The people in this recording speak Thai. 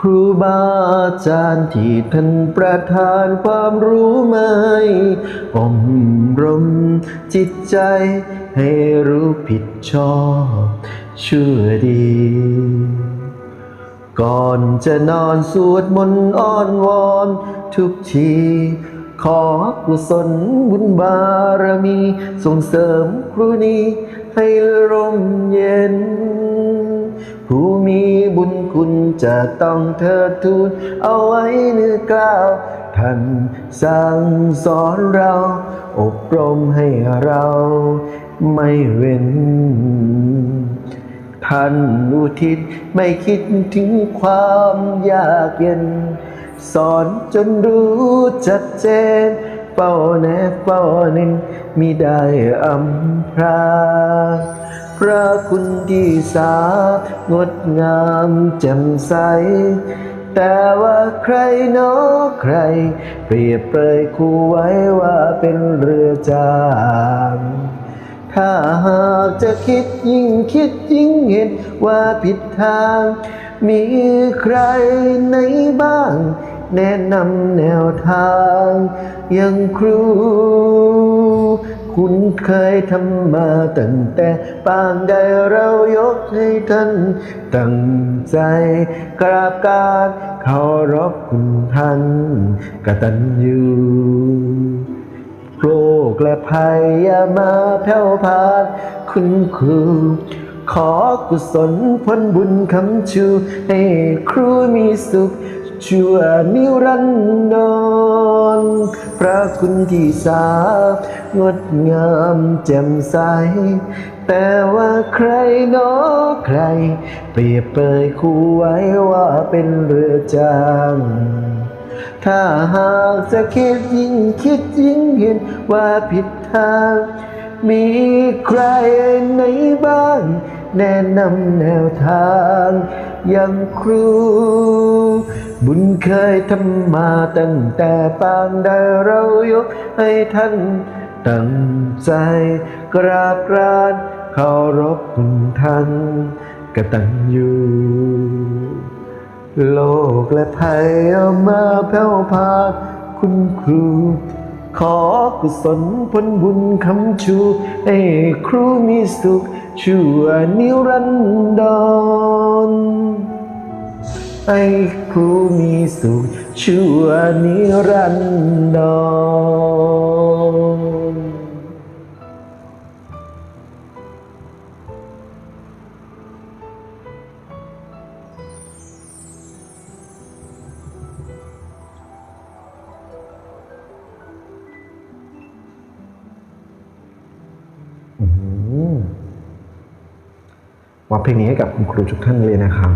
ครูบาอาจารย์ที่ท่านประทานความรู้ไม่อบรมจิตใจให้รู้ผิดชอบชั่วดี ก่อนจะนอนสวดมนต์อ้อนวอนทุกที ขอกุศลบุญบารมี ส่งเสริมครูนี้ให้ร่มเย็น คุณจะต้องเทิดทูนเอาไว้เนื้อกล่าวท่านสั่งสอนเรา อบรมให้เราไม่เว้น ท่านอุทิศไม่คิดถึงความยากเย็น สอนจนรู้ชัดเจน เป้าแนบเป้าเน้นมิได้อำพรางพระคุณที่สางดงามแจ่มใส แต่ว่าใครเนอใคร เปรียบเปรยคู่ไว้ว่าเป็นเรือจางถ้าหากจะคิดยิ่งคิดยิ่งเห็นว่าผิดทาง มีใครไหนบ้าง แนะนำแนวทางย่างครู คุณเคยทำมาตั้งแต่ปางใดเรายกให้ท่านตั้งใจกราบการเคารพคุณท่านกตัญญูโรคและภัยอย่ามาแผ่วพานคุณครูขอกุศลผลบุญคำชู ให้ครูมีสุข ชั่วนิรันดรพระคุณที่สางดงามแจ่มใส แต่ว่าใครเนอใคร เปรียบเปยคู่ไว้ว่าเป็นเรือจางถ้าหากจะคิดยิ่งคิดยิ่งเห็นว่าผิดทาง มีใครไหนบ้าง แนะนำแนวทาง อย่างครู บุญเคยทำมาตั้งแต่ปางใดเรายกให้ท่านตั้งใจกราบกรานเคารพคุณท่านกตัญญูโลกและภัยเอามาแผ่วพาคุณครู ขอกุศลผลบุญคำชูให้ครูมีสุขชั่วนิรันดรให้ครูมีสุขชั่วนิรันดร มอบเพลงนี้ให้กับคุณครูทุกท่านเลยนะครับ